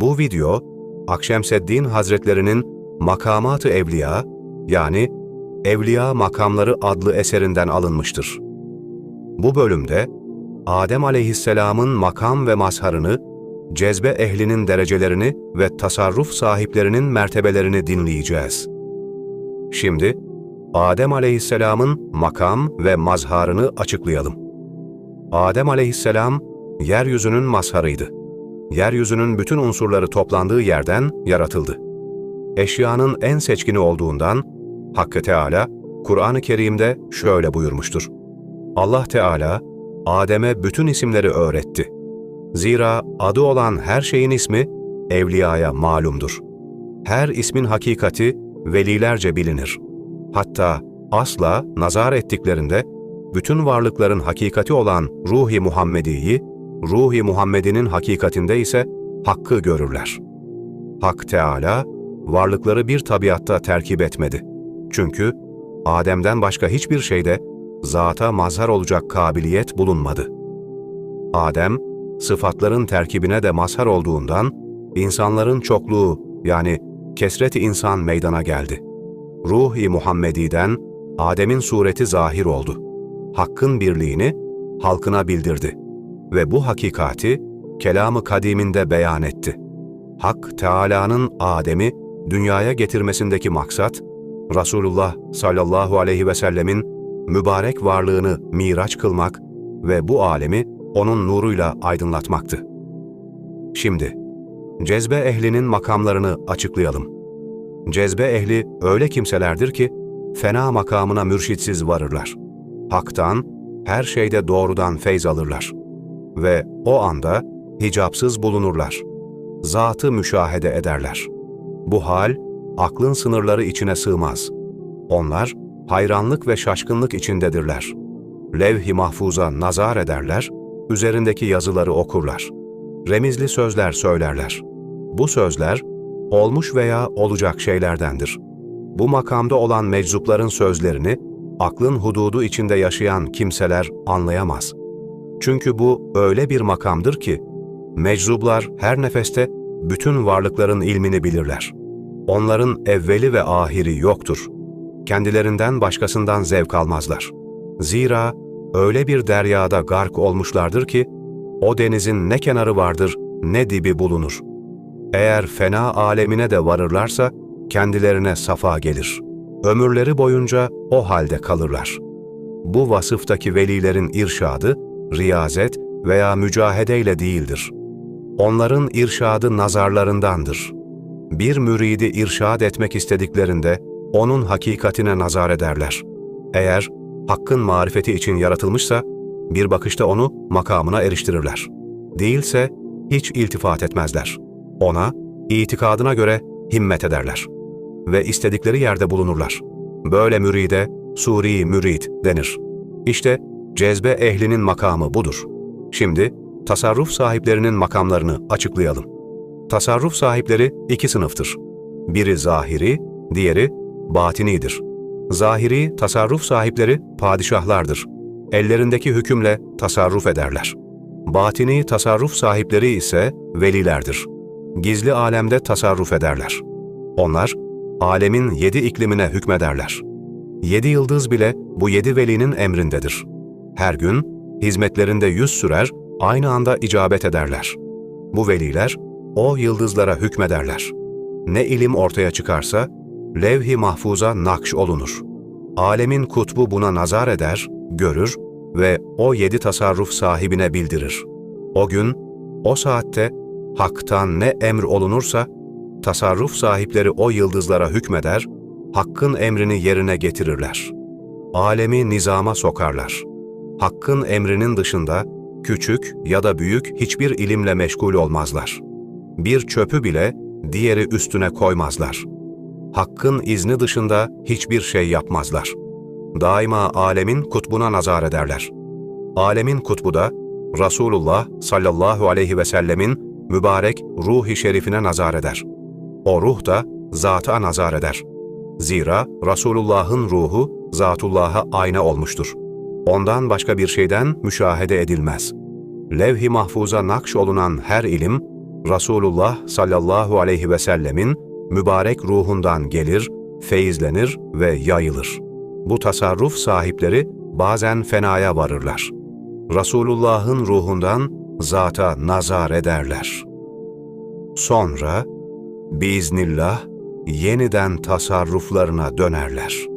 Bu video, Akşemseddin Hazretlerinin Makamat-ı Evliya yani Evliya Makamları adlı eserinden alınmıştır. Bu bölümde Adem aleyhisselamın makam ve mazharını, cezbe ehlinin derecelerini ve tasarruf sahiplerinin mertebelerini dinleyeceğiz. Şimdi Adem aleyhisselamın makam ve mazharını açıklayalım. Adem aleyhisselam yeryüzünün mazharıydı. Yeryüzünün bütün unsurları toplandığı yerden yaratıldı. Eşyanın en seçkini olduğundan Hakkı Teala Kur'an-ı Kerim'de şöyle buyurmuştur. Allah Teala Adem'e bütün isimleri öğretti. Zira adı olan her şeyin ismi evliyaya malumdur. Her ismin hakikati velilerce bilinir. Hatta asla nazar ettiklerinde bütün varlıkların hakikati olan Ruhi Muhammedi'yi, Ruhi Muhammed'inin hakikatinde ise hakkı görürler. Hak Teala varlıkları bir tabiatta terkip etmedi. Çünkü Adem'den başka hiçbir şeyde zata mazhar olacak kabiliyet bulunmadı. Adem, sıfatların terkibine de mazhar olduğundan, insanların çokluğu yani kesret-i insan meydana geldi. Ruh-i Muhammedi'den Adem'in sureti zahir oldu. Hakkın birliğini halkına bildirdi ve bu hakikati kelamı kadiminde beyan etti. Hak Teala'nın Adem'i dünyaya getirmesindeki maksat, Resulullah sallallahu aleyhi ve sellemin mübarek varlığını miraç kılmak ve bu alemi onun nuruyla aydınlatmaktı. Şimdi, cezbe ehlinin makamlarını açıklayalım. Cezbe ehli öyle kimselerdir ki, fena makamına mürşitsiz varırlar. Hak'tan, her şeyde doğrudan feyz alırlar. Ve o anda hicapsız bulunurlar. Zatı müşahede ederler. Bu hal, aklın sınırları içine sığmaz. Onlar, hayranlık ve şaşkınlık içindedirler. Levh-i mahfuza nazar ederler, üzerindeki yazıları okurlar. Remizli sözler söylerler. Bu sözler, olmuş veya olacak şeylerdendir. Bu makamda olan meczupların sözlerini, aklın hududu içinde yaşayan kimseler anlayamaz. Çünkü bu öyle bir makamdır ki, meczuplar her nefeste bütün varlıkların ilmini bilirler. Onların evveli ve ahiri yoktur. Kendilerinden başkasından zevk almazlar. Zira öyle bir deryada gark olmuşlardır ki, o denizin ne kenarı vardır ne dibi bulunur. Eğer fena alemine de varırlarsa, kendilerine safa gelir. Ömürleri boyunca o halde kalırlar. Bu vasıftaki velilerin irşadı, riyazet veya mücahedeyle değildir. Onların irşadı nazarlarındandır. Bir müridi irşad etmek istediklerinde, onun hakikatine nazar ederler. Eğer hakkın marifeti için yaratılmışsa, bir bakışta onu makamına eriştirirler. Değilse hiç iltifat etmezler. Ona, itikadına göre himmet ederler. Ve istedikleri yerde bulunurlar. Böyle müride, suri mürid denir. İşte cezbe ehlinin makamı budur. Şimdi tasarruf sahiplerinin makamlarını açıklayalım. Tasarruf sahipleri iki sınıftır. Biri zahiri, diğeri batinidir. Zahiri tasarruf sahipleri padişahlardır. Ellerindeki hükümle tasarruf ederler. Batini tasarruf sahipleri ise velilerdir. Gizli alemde tasarruf ederler. Onlar, alemin yedi iklimine hükmederler. Yedi yıldız bile bu yedi velinin emrindedir. Her gün hizmetlerinde yüz sürer, aynı anda icabet ederler. Bu veliler, o yıldızlara hükmederler. Ne ilim ortaya çıkarsa, levh-i mahfuza nakş olunur. Alemin kutbu buna nazar eder, görür ve o yedi tasarruf sahibine bildirir. O gün, o saatte haktan ne emr olunursa, tasarruf sahipleri o yıldızlara hükmeder, hakkın emrini yerine getirirler. Alemi nizama sokarlar. Hakkın emrinin dışında küçük ya da büyük hiçbir ilimle meşgul olmazlar. Bir çöpü bile diğeri üstüne koymazlar. Hakkın izni dışında hiçbir şey yapmazlar. Daima alemin kutbuna nazar ederler. Alemin kutbu da Resulullah sallallahu aleyhi ve sellemin mübarek ruhi şerifine nazar eder. O ruh da zata nazar eder. Zira Resulullah'ın ruhu Zatullah'a ayna olmuştur. Ondan başka bir şeyden müşahede edilmez. Levh-i mahfuza nakş olunan her ilim, Resulullah sallallahu aleyhi ve sellemin mübarek ruhundan gelir, feyizlenir ve yayılır. Bu tasarruf sahipleri bazen fenaya varırlar. Resulullah'ın ruhundan zata nazar ederler. Sonra biiznillah yeniden tasarruflarına dönerler.''